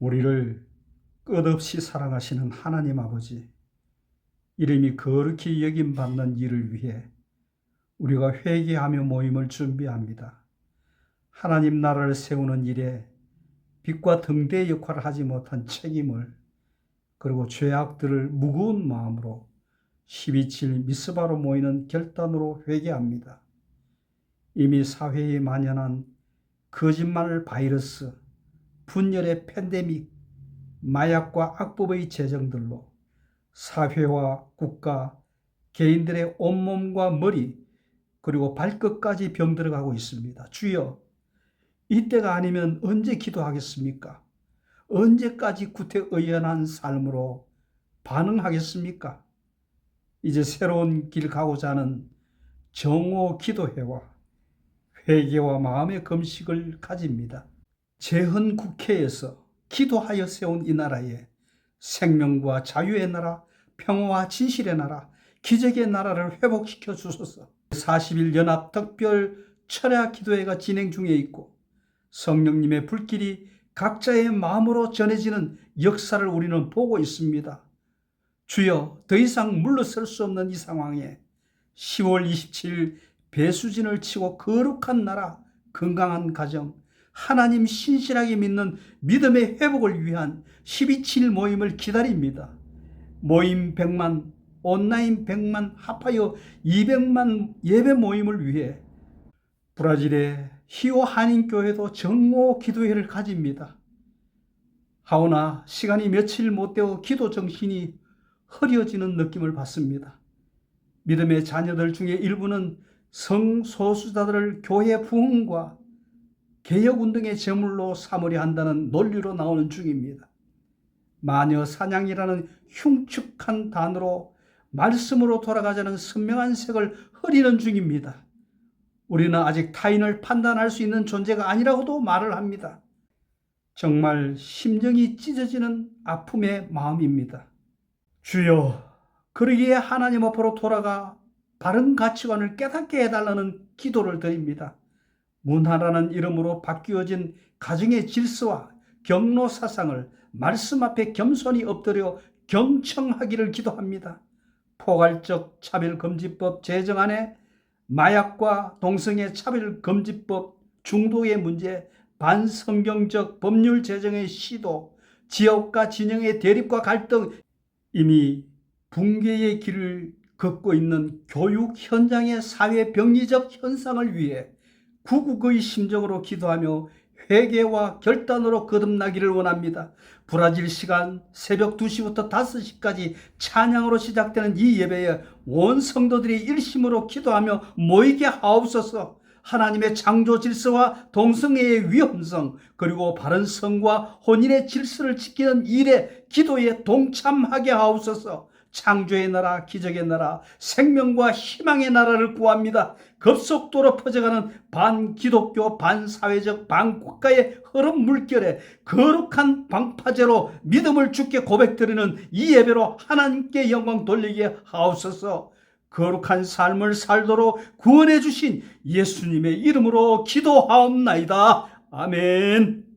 우리를 끝없이 사랑하시는 하나님 아버지, 이름이 거룩히 여김받는 일을 위해 우리가 회개하며 모임을 준비합니다. 하나님 나라를 세우는 일에 빛과 등대 역할을 하지 못한 책임을 그리고 죄악들을 무거운 마음으로 12.7 미스바로 모이는 결단으로 회개합니다. 이미 사회에 만연한 거짓말 바이러스, 분열의 팬데믹, 마약과 악법의 재정들로 사회와 국가, 개인들의 온몸과 머리, 그리고 발끝까지 병들어가고 있습니다. 주여, 이때가 아니면 언제 기도하겠습니까? 언제까지 구태의연한 삶으로 반응하겠습니까? 이제 새로운 길 가고자 하는 정오 기도회와 회개와 마음의 금식을 가집니다. 재헌 국회에서 기도하여 세운 이 나라에 생명과 자유의 나라, 평화와 진실의 나라, 기적의 나라를 회복시켜 주소서. 40일 연합 특별 철야 기도회가 진행 중에 있고 성령님의 불길이 각자의 마음으로 전해지는 역사를 우리는 보고 있습니다. 주여, 더 이상 물러설 수 없는 이 상황에 10월 27일 배수진을 치고 거룩한 나라, 건강한 가정, 하나님 신실하게 믿는 믿음의 회복을 위한 12.7 모임을 기다립니다. 모임 100만, 온라인 100만, 합하여 200만 예배 모임을 위해 브라질의 히오 한인교회도 정오 기도회를 가집니다. 하오나 시간이 며칠 못 되어 기도 정신이 흐려지는 느낌을 받습니다. 믿음의 자녀들 중에 일부는 성소수자들을 교회 부흥과 개혁운동의 제물로 삼으려 한다는 논리로 나오는 중입니다. 마녀 사냥이라는 흉측한 단어로 말씀으로 돌아가자는 선명한 색을 흐리는 중입니다. 우리는 아직 타인을 판단할 수 있는 존재가 아니라고도 말을 합니다. 정말 심정이 찢어지는 아픔의 마음입니다. 주여, 그러기에 하나님 앞으로 돌아가 바른 가치관을 깨닫게 해달라는 기도를 드립니다. 문화라는 이름으로 바뀌어진 가정의 질서와 경로 사상을 말씀 앞에 겸손히 엎드려 경청하기를 기도합니다. 포괄적 차별금지법 제정안에 마약과 동성애 차별금지법, 중독의 문제, 반성경적 법률 제정의 시도, 지역과 진영의 대립과 갈등, 이미 붕괴의 길을 걷고 있는 교육 현장의 사회 병리적 현상을 위해 구국의 심정으로 기도하며 회개와 결단으로 거듭나기를 원합니다. 브라질 시간 새벽 2시부터 5시까지 찬양으로 시작되는 이 예배에 온 성도들이 일심으로 기도하며 모이게 하옵소서. 하나님의 창조 질서와 동성애의 위험성 그리고 바른 성과 혼인의 질서를 지키는 일에 기도에 동참하게 하옵소서. 창조의 나라, 기적의 나라, 생명과 희망의 나라를 구합니다. 급속도로 퍼져가는 반기독교, 반사회적, 반국가의 흐름 물결에 거룩한 방파제로 믿음을 주께 고백드리는 이 예배로 하나님께 영광 돌리게 하옵소서. 거룩한 삶을 살도록 구원해 주신 예수님의 이름으로 기도하옵나이다. 아멘.